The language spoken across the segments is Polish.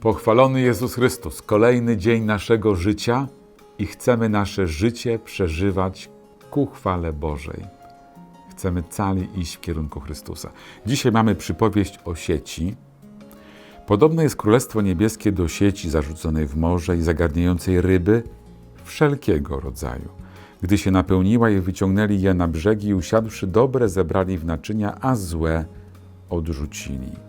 Pochwalony Jezus Chrystus, kolejny dzień naszego życia i chcemy nasze życie przeżywać ku chwale Bożej. Chcemy cali iść w kierunku Chrystusa. Dzisiaj mamy przypowieść o sieci. Podobne jest Królestwo Niebieskie do sieci zarzuconej w morze i zagarniającej ryby wszelkiego rodzaju. Gdy się napełniła i wyciągnęli je na brzegi, usiadłszy dobre zebrali w naczynia, a złe odrzucili.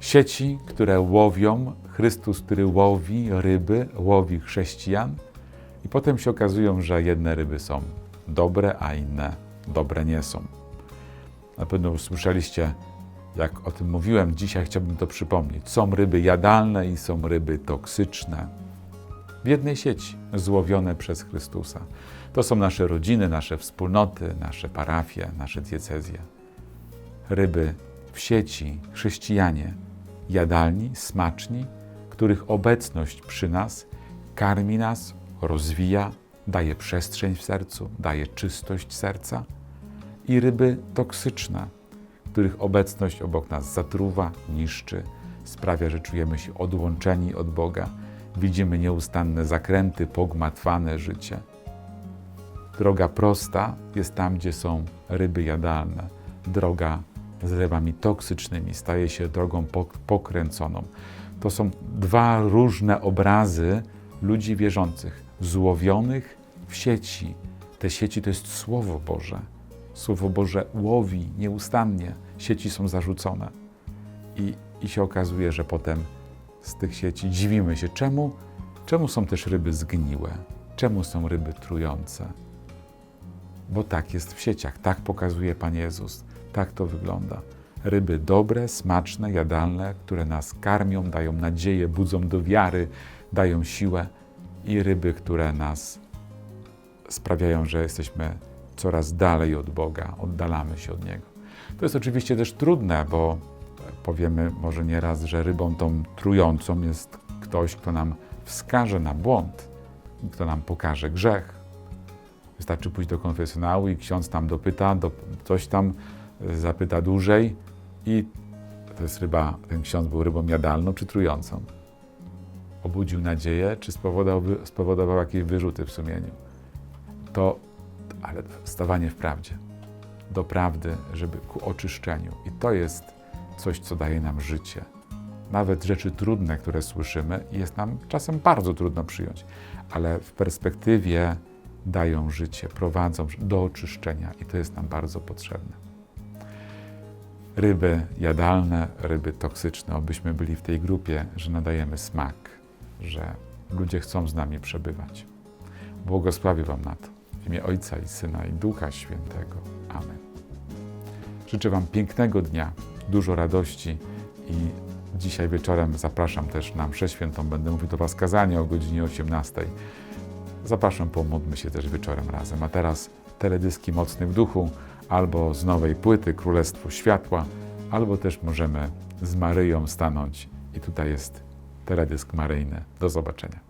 Sieci, które łowią, Chrystus, który łowi ryby, łowi chrześcijan, i potem się okazują, że jedne ryby są dobre, a inne dobre nie są. Na pewno usłyszeliście, jak o tym mówiłem, dzisiaj chciałbym to przypomnieć. Są ryby jadalne i są ryby toksyczne. W jednej sieci, złowione przez Chrystusa. To są nasze rodziny, nasze wspólnoty, nasze parafie, nasze diecezje. Ryby w sieci, chrześcijanie, jadalni, smaczni, których obecność przy nas karmi nas, rozwija, daje przestrzeń w sercu, daje czystość serca. I ryby toksyczne, których obecność obok nas zatruwa, niszczy, sprawia, że czujemy się odłączeni od Boga, widzimy nieustanne zakręty, pogmatwane życie. Droga prosta jest tam, gdzie są ryby jadalne. Droga z rybami toksycznymi staje się drogą pokręconą. To są dwa różne obrazy ludzi wierzących, złowionych w sieci. Te sieci to jest Słowo Boże. Słowo Boże łowi nieustannie, sieci są zarzucone. I, I się okazuje, że potem z tych sieci dziwimy się, czemu, czemu są też ryby zgniłe, czemu są ryby trujące. Bo tak jest w sieciach, tak pokazuje Pan Jezus, tak to wygląda. Ryby dobre, smaczne, jadalne, które nas karmią, dają nadzieję, budzą do wiary, dają siłę, i ryby, które nas sprawiają, że jesteśmy coraz dalej od Boga, oddalamy się od Niego. To jest oczywiście też trudne, bo powiemy może nieraz, że rybą tą trującą jest ktoś, kto nam wskaże na błąd, kto nam pokaże grzech. Wystarczy pójść do konfesjonału i ksiądz tam dopyta, do, coś tam zapyta dłużej i to jest ryba, ten ksiądz był rybą jadalną czy trującą. Obudził nadzieję, czy spowodował, spowodował jakieś wyrzuty w sumieniu. To, ale stawanie w prawdzie, do prawdy, żeby ku oczyszczeniu. I to jest coś, co daje nam życie. Nawet rzeczy trudne, które słyszymy, jest nam czasem bardzo trudno przyjąć, ale w perspektywie dają życie, prowadzą do oczyszczenia i to jest nam bardzo potrzebne ryby jadalne, ryby toksyczne, obyśmy byli w tej grupie, że nadajemy smak, że ludzie chcą z nami przebywać. Błogosławię Wam na to. W imię Ojca i Syna i Ducha Świętego. Amen. Życzę Wam pięknego dnia, dużo radości i dzisiaj wieczorem zapraszam też na mszę świętą. Będę mówił do Was kazanie o godzinie 18. Zapraszam, pomódlmy się też wieczorem razem. A teraz teledyski Mocny w Duchu albo z nowej płyty Królestwo Światła, albo też możemy z Maryją stanąć i tutaj jest teledysk maryjny. Do zobaczenia.